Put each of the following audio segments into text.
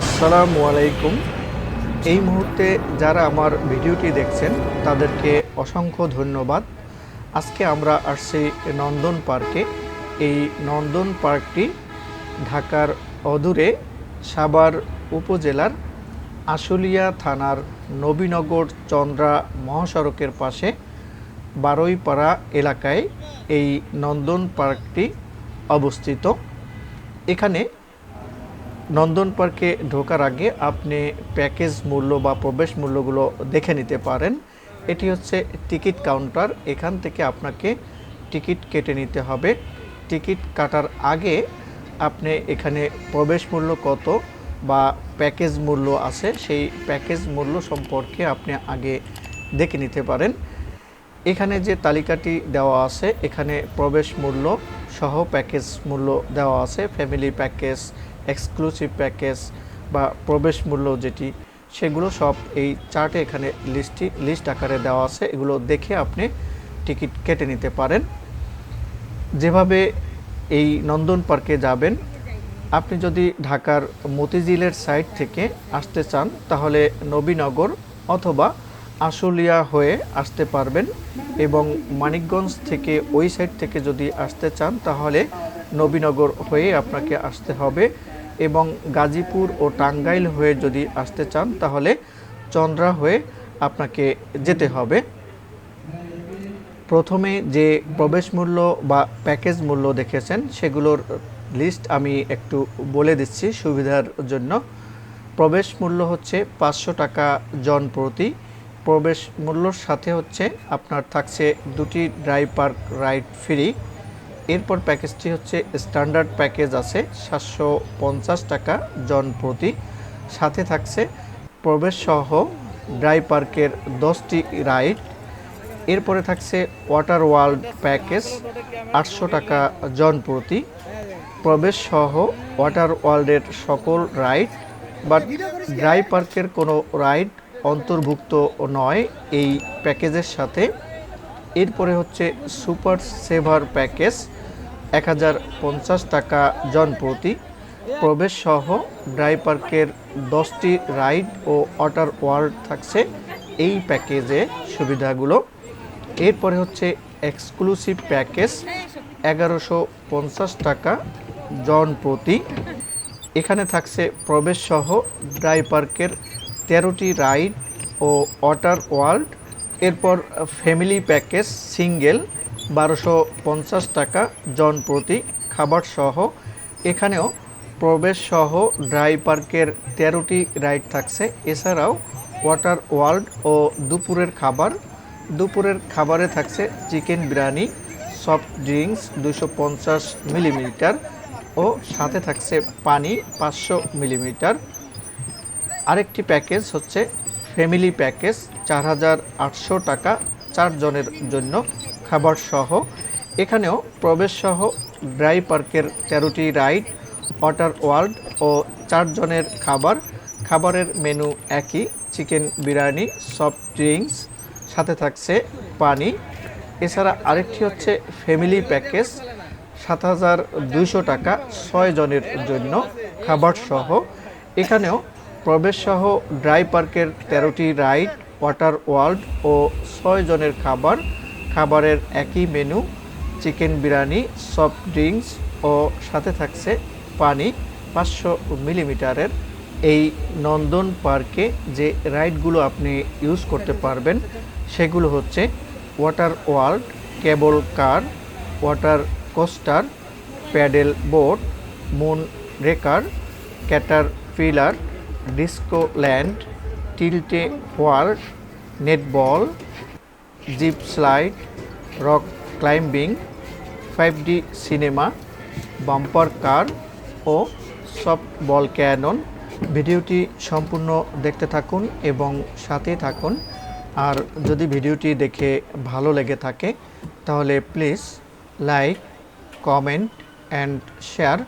আসসালামু আলাইকুম। এই মুহূর্তে যারা আমার ভিডিওটি দেখছেন, তাদেরকে অসংখ্য ধন্যবাদ। আজকে আমরা আসছি নন্দন পার্কে। এই নন্দন পার্কটি ঢাকার অদূরে সাভার উপজেলার আশুলিয়া থানার নবীনগর চন্দ্রা মহাসড়কের পাশে বারোইপাড়া এলাকায় এই নন্দন পার্কটি অবস্থিত। এখানে নন্দন পার্কে ঢোকার আগে আপনি প্যাকেজ মূল্য বা প্রবেশ মূল্যগুলো দেখে নিতে পারেন। এটি হচ্ছে টিকিট কাউন্টার। এখান থেকে আপনাকে টিকিট কেটে নিতে হবে। টিকিট কাটার আগে আপনি এখানে প্রবেশ মূল্য কত বা প্যাকেজ মূল্য আছে, সেই প্যাকেজ মূল্য সম্পর্কে আপনি আগে দেখে নিতে পারেন। এখানে যে তালিকাটি দেওয়া আছে, এখানে প্রবেশ মূল্য সহ প্যাকেজ মূল্য দেওয়া আছে, ফ্যামিলি প্যাকেজ এক্সক্লুসিভ প্যাকেজ বা প্রবেশ মূল্য যেটি, সেগুলো সব এই চার্টে এখানে লিস্টটি লিস্ট আকারে দেওয়া আছে। এগুলো দেখে আপনি টিকিট কেটে নিতে পারেন। যেভাবে এই নন্দন পার্কে যাবেন, আপনি যদি ঢাকার মতিঝিলের সাইড থেকে আসতে চান, তাহলে নবীনগর অথবা আশুলিয়া হয়ে আসতে পারবেন এবং মানিকগঞ্জ থেকে ওই সাইড থেকে যদি আসতে চান, তাহলে নবীনগর হয়ে আপনাকে আসতে হবে। এবং গাজীপুর ও টাঙ্গাইল হয়ে যদি আসতে চান, তাহলে চন্দ্রা হয়ে আপনাকে যেতে হবে। প্রথমে যে প্রবেশ মূল্য বা প্যাকেজ মূল্য দেখেছেন, সেগুলোর লিস্ট আমি একটু বলে দিচ্ছি সুবিধার জন্য। প্রবেশ মূল্য হচ্ছে পাঁচশো টাকা জন প্রতি। প্রবেশ মূল্যর সাথে হচ্ছে আপনার থাকছে দুটি ড্রাই পার্ক রাইড ফ্রি। এরপর প্যাকেজটি হচ্ছে স্ট্যান্ডার্ড প্যাকেজ আছে সাতশো পঞ্চাশ টাকা জন প্রতি। সাথে থাকছে প্রবেশ সহ ড্রাই পার্কের দশটি রাইড। এরপরে থাকছে ওয়াটার ওয়ার্ল্ড প্যাকেজ আটশো টাকা জন প্রতি। প্রবেশ সহ ওয়াটার ওয়ার্ল্ডের সকল রাইড, বাট ড্রাই পার্কের কোনো রাইড অন্তর্ভুক্ত নয় এই প্যাকেজের সাথে। এরপরে হচ্ছে সুপার সেভার প্যাকেজ এক হাজার পঞ্চাশ টাকা জন প্রতি প্রবেশ সহ ড্রাই পার্কের দশটি রাইড ও ওয়াটার ওয়ার্ল্ড থাকছে এই প্যাকেজে সুবিধাগুলো। এরপরে হচ্ছে এক্সক্লুসিভ প্যাকেজ, এগারোশো পঞ্চাশ টাকা জন প্রতি এখানে থাকছে প্রবেশ সহ ড্রাই পার্কের তেরোটি রাইড ও ওয়াটার ওয়ার্ল্ড এরপর ফ্যামিলি প্যাকেজ, সিঙ্গেল বারোশো পঞ্চাশ টাকা জন প্রতি খাবার সহ। এখানেও প্রবেশ সহ ড্রাই পার্কের তেরোটি রাইড থাকছে। এছাড়াও ওয়াটার ওয়ার্ল্ড ও দুপুরের খাবার। দুপুরের খাবারে থাকছে চিকেন বিরিয়ানি, সফট ড্রিঙ্কস দুশো পঞ্চাশ মিলিমিটার ও সাথে থাকছে পানি পাঁচশো মিলিমিটার। আরেকটি প্যাকেজ হচ্ছে ফ্যামিলি প্যাকেজ, চার হাজার আটশো টাকা চারজনের জন্য। খাবার সহ এখানেও প্রবেশ সহ ড্রাই পার্কের তেরোটি রাইড, ওয়াটার ওয়ার্ল্ড ও চারজনের খাবার। খাবারের মেনু একই, চিকেন বিরিয়ানি, সফট ড্রিঙ্কস, সাথে থাকছে পানি। এছাড়া আরেকটি হচ্ছে ফ্যামিলি প্যাকেজ, সাত হাজার দুইশো টাকা ছয় জনের জন্য খাবার সহ এখানেও প্রবেশ সহ ড্রাই পার্কের তেরোটি রাইড, ওয়াটার ওয়ার্ল্ড ও ছয় জনের খাবার। খাবারের একই menu chicken biryani soft drinks ও সাথে থাকছে পানি পাঁচশো মিলিমিটারের। এই নন্দন পার্কে যে রাইডগুলো আপনি ইউজ করতে পারবেন, সেগুলো হচ্ছে water world cable car water coaster paddle boat moon raker caterpillar disco land টিল্টে world netball zip slide rock climbing five D cinema bumper car ও সফট বল ক্যানন ভিডিওটি সম্পূর্ণ দেখতে থাকুন এবং সাথে থাকুন। আর যদি ভিডিওটি দেখে ভালো লেগে থাকে, তাহলে please like comment and share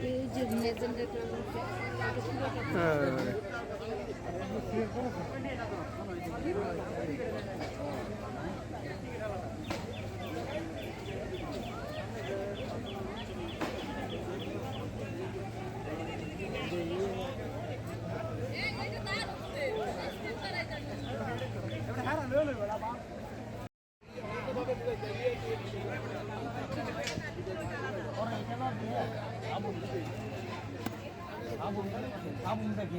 Thank you. আমি দেখি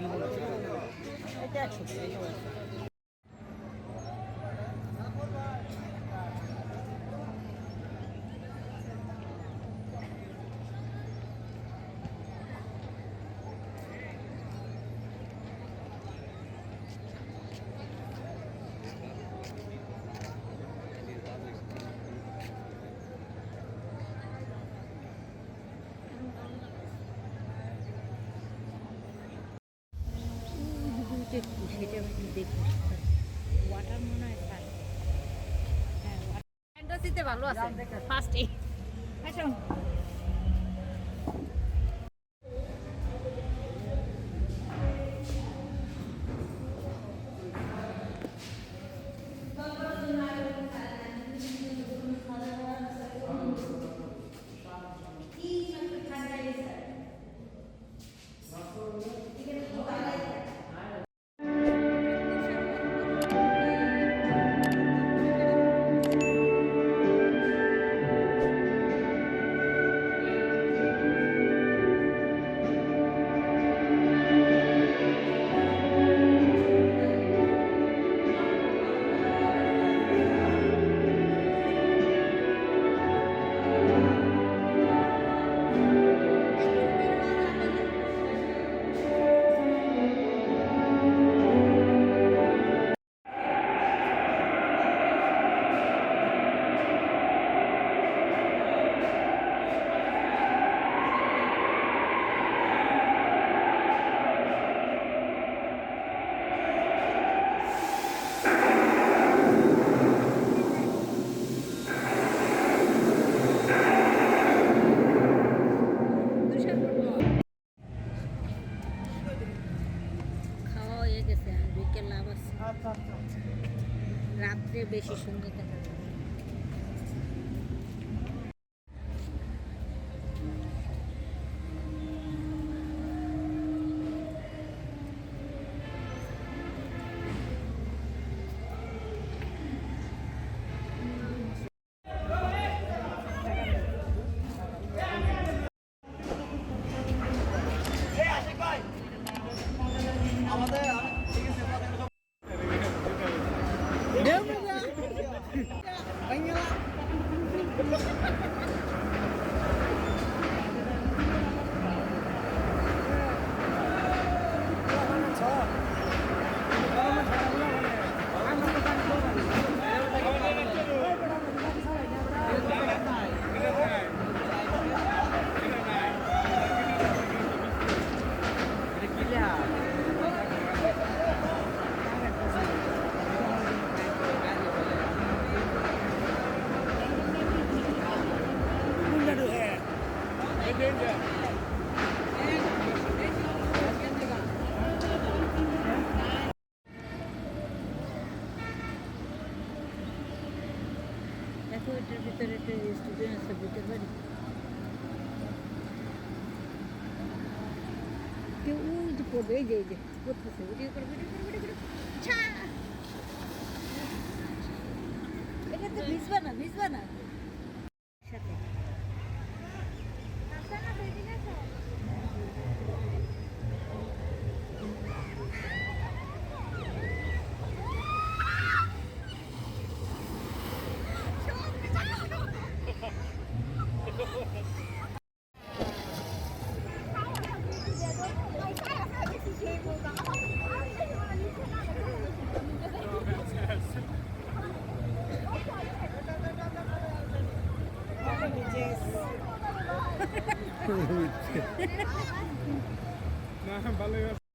ওয়াটার মনে হয় হ্যাঁ ভালো আছে। ফার্স্টে আসো খাওয়া রাত্রে বেশি সুন্দর দেখা যায়। দেখো এটার ভিতরে একটা রেস্টুরেন্ট আছে ভিতর পারি? কেউ ওই যে পড়বে এই যে এই যে পড়তেছে ভিডিও করে ভিডিও করে ভিডিও করে এটা তো ভিজবে না ভিজবে না ভালোই আছে